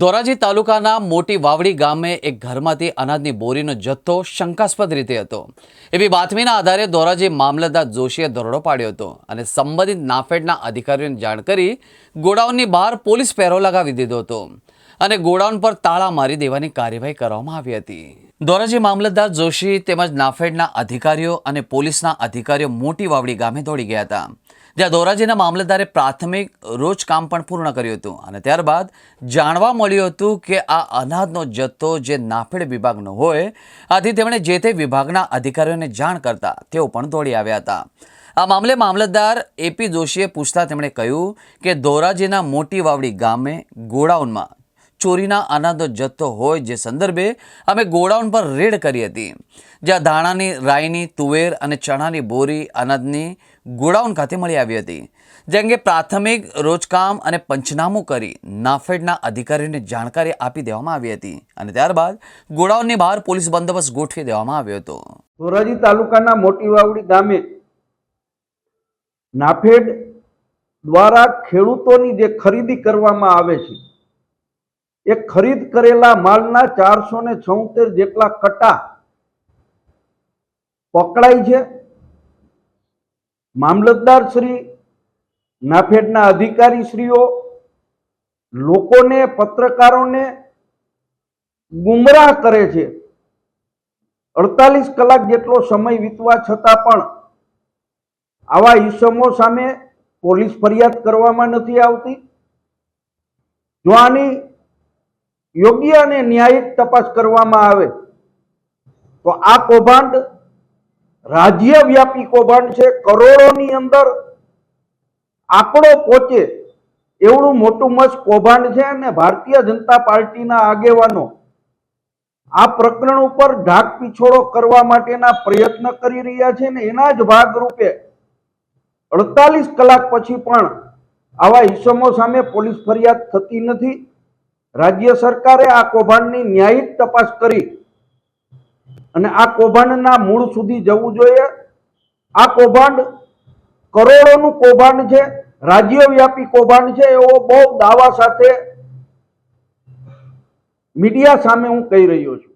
ધોરાજી તાલુકાના મોટી વાવડી ગામે એક ઘરમાંથી અનાજની બોરીનો જથ્થો શંકાસ્પદ રીતે હતો. એવી બાતમીના આધારે ધોરાજી મામલતદાર જોશીએ દરોડો પાડ્યો હતો અને સંબંધિત નાફેડના અધિકારીઓને જાણ કરી ગોડાઉનની બહાર પોલીસ પહેરો લગાવી દીધો હતો અને ગોડાઉન પર તાળા મારી દેવાની કાર્યવાહી કરવામાં આવી હતી. ધોરાજી મામલતદાર જોશી તેમજ નાફેડના અધિકારીઓ અને પોલીસના અધિકારીઓ મોટી વાવડી ગામે દોડી ગયા હતા. જ્યાં ધોરાજીના મામલતદારે પ્રાથમિક રોજ કામ પણ પૂર્ણ કર્યું હતું અને ત્યારબાદ જાણવા મળ્યું હતું કે આ અનાજનો જથ્થો જે નાફેડ વિભાગનો હોય, આથી તેમણે જે તે વિભાગના અધિકારીઓને જાણ કરતા તેઓ પણ દોડી આવ્યા હતા. આ મામલે મામલતદાર એપી જોશીએ પૂછતા તેમણે કહ્યું કે ધોરાજીના મોટી વાવડી ગામે ગોડાઉનમાં ચોરીના અનાજનો જથ્થો હોય જે સંદર્ભે અમે ગોડાઉન પર રેડ કરી હતી. જ્યાં ધાણાની રાઈની, તુવેર અને ચણાની બોરી અનાજની ગોડાઉન ખાતે મળી આવી હતી. જે અંગે પ્રાથમિક રોજકામ અને પંચનામું કરી નાફેડના અધિકારીઓને જાણકારી આપી દેવામાં આવી હતી અને ત્યારબાદ ગોડાઉનની બહાર પોલીસ બંદોબસ્ત ગોઠવી દેવામાં આવ્યો હતો. ધોરાજી તાલુકાના મોટી વાવડી ગામે નાફેડ દ્વારા ખેડૂતોની જે ખરીદી કરવામાં આવે છે એ ખરીદ કરેલા માલના ચારસો ને છોતેર જેટલા કટા પકડાય છે. મામલતદાર શ્રી નાફેડના અધિકારી શ્રીઓ લોકોને, પત્રકારોને ગુમરાહ કરે છે. અડતાલીસ કલાક જેટલો સમય વીતવા છતાં પણ આવા ઈસમો સામે પોલીસ ફરિયાદ કરવામાં નથી આવતી. જો આની યોગ્ય અને ન્યાયિક તપાસ કરવામાં આવે, તો આ કૌભાંડ રાજ્યવ્યાપી કૌભાંડ છે. કરોડોની અંદર આંકડો પહોંચે એવડું મોટું મસ્ત કૌભાંડ છે અને ભારતીય જનતા પાર્ટીના આગેવાનો આ પ્રકરણ ઉપર ઢાક પીછોડો કરવા માટેના પ્રયત્ન કરી રહ્યા છે ને એના જ ભાગરૂપે અડતાલીસ કલાક પછી પણ આવા ઈસમો સામે પોલીસ ફરિયાદ થતી નથી. રાજ્ય સરકારે આ કૌભાંડની ન્યાયિક તપાસ કરી અને આ કૌભાંડના મૂળ સુધી જવું જોઈએ. આ કૌભાંડ કરોડોનું કૌભાંડ છે, રાજ્યવ્યાપી કૌભાંડ છે, એવો બહુ દાવા સાથે મીડિયા સામે હું કહી રહ્યો છું.